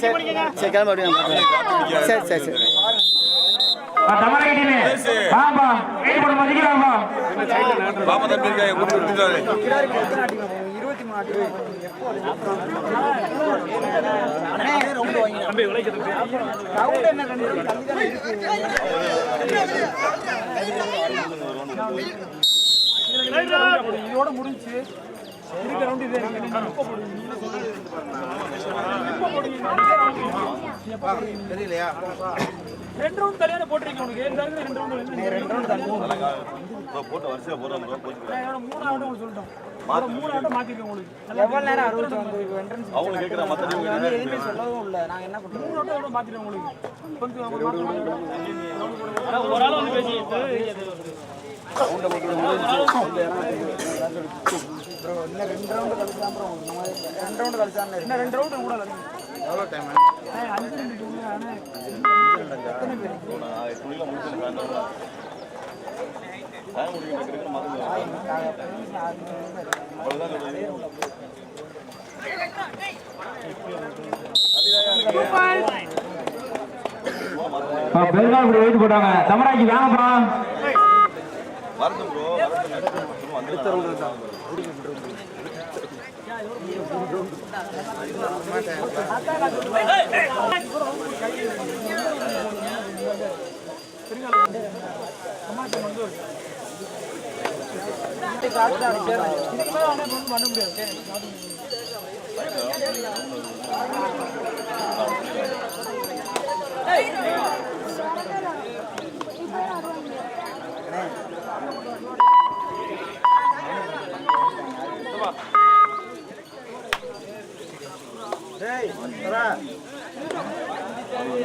சரி கிளம்ப அப்படியே சரி சரி சரி. தமிழகத்திலே பாப்பா தம்பி இருக்கா என் கூப்பிட்டு விட்டுட்டாரு இருபத்தி மூணு ரவுண்ட் ரெண்டு. இதோட முடிஞ்சு இருக்க ரவுண்ட் இதே இருக்கு. நீங்க எப்போ போடுவீங்க? நீங்க சொல்றது? தெரியலையா ரெண்டு ரவுண்ட் தனியாக போட்டிருக்கீங்க உனக்கு இந்த இடத்துல ரெண்டு ரவுண்ட் ரெண்டு ரவுண்ட் தான் போட்டு வரிசையா போடுறோம் மூணு உங்களுக்கு சொல்லிட்டோம் எவ்வளவு நேரம் அறுபத்தி வந்து என்ட்ரன்ஸ் அவங்க கேட்குற மற்ற அவங்க வந்து எதுவுமே சொல்லவும் இல்லை. நாங்க என்ன பண்றோம் மூணு ஆட்டம் எவ்வளவு மாத்திருக்கோம் உங்களுக்கு? கொஞ்சம் ஒரு ஆள் வந்து பேசி ப்ரோ இன்னும் ரெண்டு ரவுண்டு கழிச்சு ரெண்டு ரவுண்டு கழிச்சு இன்னும் ரெண்டு ரவுண்டு கூட கழிச்சு எவ்வளோ டைம் அஞ்சு ரெண்டு ஆனால் அவ்வளோதான் சொல்லுது. பெருங்கால் இப்படி வெயிட் போட்டாங்க தமராஜி வாங்கப்பா வரட்டும் ப்ரோ வரட்டும் அவனே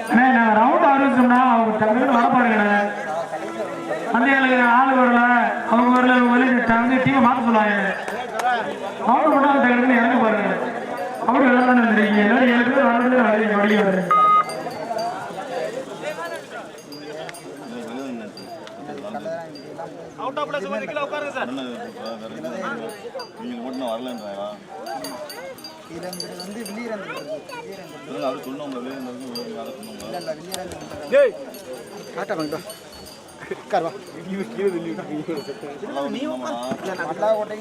அண்ணே நாங்கள் ரவுண்ட் ஆரம்பிச்சோம்னா அவங்க டக்குனு வர பாருங்கண்ணே வந்து எங்களுக்கு ஆளு வரல. அவங்க வரல வரல வந்து டீமை மாற்ற சொல்லாங்க ரவுண்ட் மட்டும் டக்குனு இறங்க பாருங்க எல்லாம் தானே வந்துருக்கீங்க எல்லாரும் ஏழு பேர் வரது வரீங்க வழி வருது. நீங்க மட்டும் வரலன்றாங்களா இதுல இருந்து வந்து வில்லியரந்து வில்லியரந்து அது சொன்னவங்க வெளியே இருந்து அதை சொன்னவங்க இல்ல வில்லியரந்து ஆட்டா பண்ணிட்டோம் உட்கார் வா. நல்லா வந்து carva.